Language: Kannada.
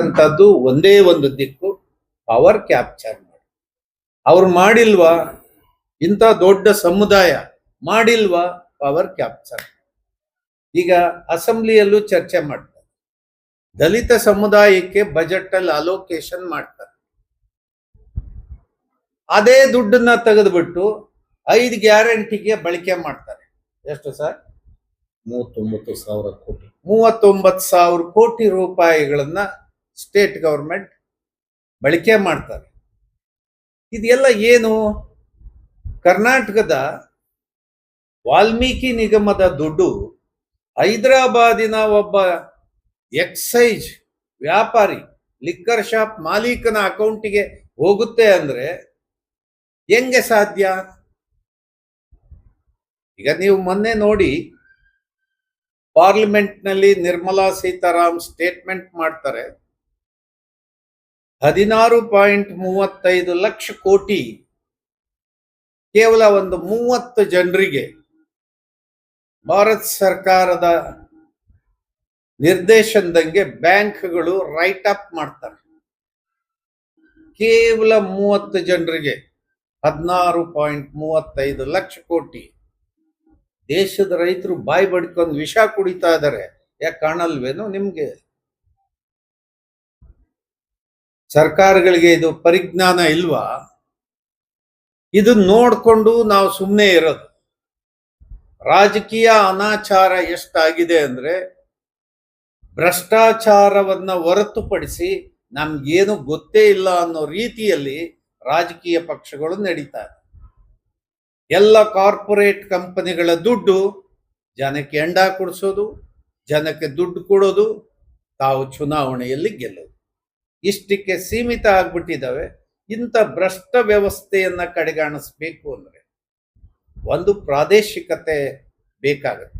ಅಂತದ್ದು ಒಂದೇ ಒಂದು ದಿಕ್ಕು ಪವರ್ ಕ್ಯಾಪ್ಚರ್ ಮಾಡಿ. ಅವ್ರು ಮಾಡಿಲ್ವಾ? ಇಂಥ ದೊಡ್ಡ ಸಮುದಾಯ ಮಾಡಿಲ್ವಾ? ಪವರ್ ಕ್ಯಾಪ್ಚರ್ ಈಗ ಅಸೆಂಬ್ಲಿಯಲ್ಲೂ ಚರ್ಚೆ ಮಾಡ್ತಾರೆ. ದಲಿತ ಸಮುದಾಯಕ್ಕೆ ಬಜೆಟ್ ಅಲ್ಲಿ ಅಲೋಕೇಶನ್ ಮಾಡ್ತಾರೆ. ಅದೇ ದುಡ್ಡನ್ನ ತೆಗೆದುಬಿಟ್ಟು ಐದು ಗ್ಯಾರಂಟಿಗೆ ಬಳಕೆ ಮಾಡ್ತಾರೆ. ಎಷ್ಟು ಸರ್? ಮೂವತ್ತೊಂಬತ್ತು ಸಾವಿರ ಕೋಟಿ. ಮೂವತ್ತೊಂಬತ್ತು ಸಾವಿರ ಕೋಟಿ ರೂಪಾಯಿಗಳನ್ನ ಸ್ಟೇಟ್ ಗೌರ್ಮೆಂಟ್ ಬಳಕೆ ಮಾಡ್ತಾರೆ. ಇದೆಲ್ಲ ಏನು? ಕರ್ನಾಟಕದ ವಾಲ್ಮೀಕಿ ನಿಗಮದ ದುಡ್ಡು ಹೈದರಾಬಾದಿನ ಒಬ್ಬ ಎಕ್ಸೈಜ್ ವ್ಯಾಪಾರಿ, ಲಿಕ್ಕರ್ ಶಾಪ್ ಮಾಲೀಕನ ಅಕೌಂಟಿಗೆ ಹೋಗುತ್ತೆ ಅಂದ್ರೆ ಹೆಂಗೆ ಸಾಧ್ಯ? ಈಗ ನೀವು ಮೊನ್ನೆ ನೋಡಿ ಪಾರ್ಲಿಮೆಂಟ್ನಲ್ಲಿ ನಿರ್ಮಲಾ ಸೀತಾರಾಮ್ ಸ್ಟೇಟ್ಮೆಂಟ್ ಮಾಡ್ತಾರೆ. ಹದಿನಾರು ಪಾಯಿಂಟ್ ಮೂವತ್ತೈದು ಲಕ್ಷ ಕೋಟಿ ಕೇವಲ ಒಂದು ಮೂವತ್ತು ಜನರಿಗೆ ಭಾರತ ಸರ್ಕಾರದ ನಿರ್ದೇಶನದಂಗೆ ಬ್ಯಾಂಕ್ಗಳು ರೈಟ್ ಅಪ್ ಮಾಡ್ತಾರೆ. ಕೇವಲ ಮೂವತ್ತು ಜನರಿಗೆ ಹದಿನಾರು ಪಾಯಿಂಟ್ ಮೂವತ್ತೈದು ಲಕ್ಷ ಕೋಟಿ. ದೇಶದ ರೈತರು ಬಾಯಿ ಬಡ್ಕೊಂಡು ವಿಷ ಕುಡಿತಾ ಇದ್ದಾರೆ. ಯಾಕೆ ಕಾಣಲ್ವೇನು ನಿಮ್ಗೆ? ಸರ್ಕಾರಗಳಿಗೆ ಇದು ಪರಿಜ್ಞಾನ ಇಲ್ವಾ? ಇದು ನೋಡ್ಕೊಂಡು ನಾವು ಸುಮ್ಮನೆ ಇರೋದು. ರಾಜಕೀಯ ಅನಾಚಾರ ಎಷ್ಟಾಗಿದೆ ಅಂದ್ರೆ ಭ್ರಷ್ಟಾಚಾರವನ್ನ ಹೊರತುಪಡಿಸಿ ನಮ್ಗೇನು ಗೊತ್ತೇ ಇಲ್ಲ ಅನ್ನೋ ರೀತಿಯಲ್ಲಿ ರಾಜಕೀಯ ಪಕ್ಷಗಳು ನಡೀತಾರೆ ಎಲ್ಲ ಕಾರ್ಪೊರೇಟ್ ಕಂಪನಿಗಳ ದುಡ್ಡು ಜನಕ್ಕೆ ಎಂಡ ಕೊಡಿಸೋದು, ಜನಕ್ಕೆ ದುಡ್ಡು ಕೊಡೋದು, ತಾವು ಚುನಾವಣೆಯಲ್ಲಿ ಗೆಲ್ಲೋದು. ಇಷ್ಟಕ್ಕೆ ಸೀಮಿತ ಆಗ್ಬಿಟ್ಟಿದ್ದಾವೆ. ಇಂಥ ಭ್ರಷ್ಟ ವ್ಯವಸ್ಥೆಯನ್ನು ಕಡೆಗಾಣಿಸ್ಬೇಕು ಅಂದ್ರೆ ಒಂದು ಪ್ರಾದೇಶಿಕತೆ ಬೇಕಾಗುತ್ತೆ.